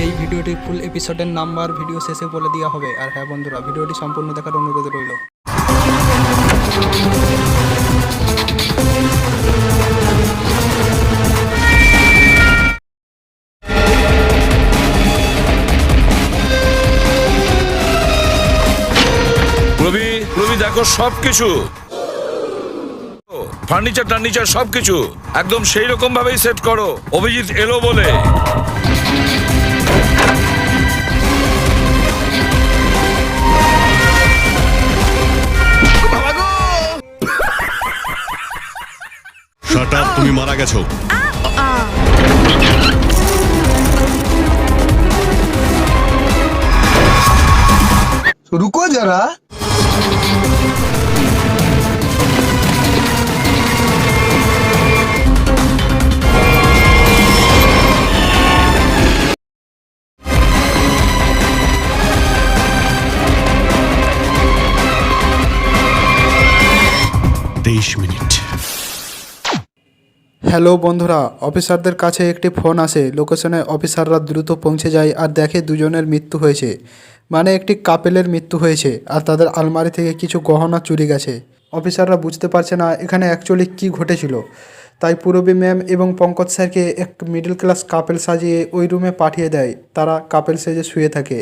এই ভিডিওটির ফুল এপিসোডের নাম্বার ভিডিও শেষে বলে দেওয়া হবে। আর হ্যাঁ বন্ধুরা, ভিডিওটি সম্পূর্ণ দেখার অনুরোধ রইল। রবি রবি দেখো ফার্নিচার, টার্নিচার একদম সেই রকম ভাবেই সেট করো। অভিজিৎ এলো বলে। শাট তুমি মারা গেছো। রুকো যারা। তেইশ মিনিট। হ্যালো বন্ধুরা, অফিসারদের কাছে একটি ফোন আসে। লোকেশনে অফিসাররা দ্রুত পৌঁছে যায় আর দেখে দুজনের মৃত্যু হয়েছে। মানে একটি কাপেলের মৃত্যু হয়েছে আর তাদের আলমারি থেকে কিছু গহনা চুরি গেছে। অফিসাররা বুঝতে পারছে না এখানে অ্যাকচুয়ালি কী ঘটেছিল। তাই পূরবী ম্যাম এবং পঙ্কজ স্যারকে এক মিডল ক্লাস কাপেল সাজিয়ে ওই রুমে পাঠিয়ে দেয়। তারা কাপেল সেজে শুয়ে থাকে।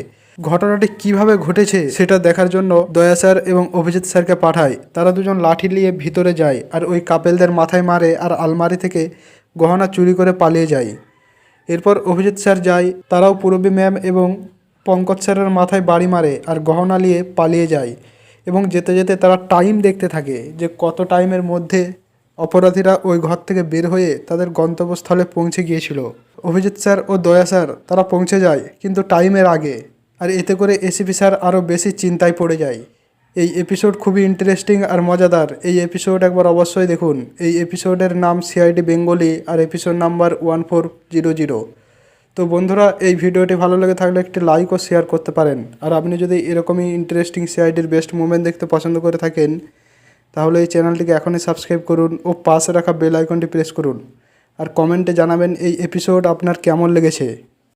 ঘটনাটি কীভাবে ঘটেছে সেটা দেখার জন্য দয়া স্যার এবং অভিজিৎ স্যারকে পাঠায় তারা দুজন লাঠি নিয়ে ভিতরে যায় আর ওই কাপেলদের মাথায় মারে আর আলমারি থেকে গহনা চুরি করে পালিয়ে যায়। এরপর অভিজিৎ স্যার যায়, তারাও পূরবী ম্যাম এবং পঙ্কজ স্যারের মাথায় বাড়ি মারে আর গহনা নিয়ে পালিয়ে যায় এবং যেতে যেতে তারা টাইম দেখতে থাকে যে কত টাইমের মধ্যে অপরাধীরা ওই ঘর থেকে বের হয়ে তাদের গন্তব্যস্থলে পৌঁছে গিয়েছিল। অভিজিৎ স্যার ও দয়া স্যার, তারা পৌঁছে যায় কিন্তু টাইমের আগে। আর এতে করে এসিপি স্যার আরও বেশি চিন্তায় পড়ে যায়। এই এপিসোড খুবই ইন্টারেস্টিং আর মজাদার। এই এপিসোড একবার অবশ্যই দেখুন। এই এপিসোডের নাম সিআইডি বেঙ্গলি আর episode number one four zero zero তো বন্ধুরা, এই ভিডিওটি ভালো লেগে থাকলে একটি লাইক ও শেয়ার করতে পারেন। আর আপনি যদি এরকমই ইন্টারেস্টিং সিআইডির বেস্ট মুভমেন্ট দেখতে পছন্দ করে থাকেন, তাহলে এই চ্যানেলটিকে এখনই সাবস্ক্রাইব করুন ও পাশে রাখা বেল আইকনটি প্রেস করুন। আর কমেন্টে জানাবেন এই এপিসোড আপনার কেমন লেগেছে।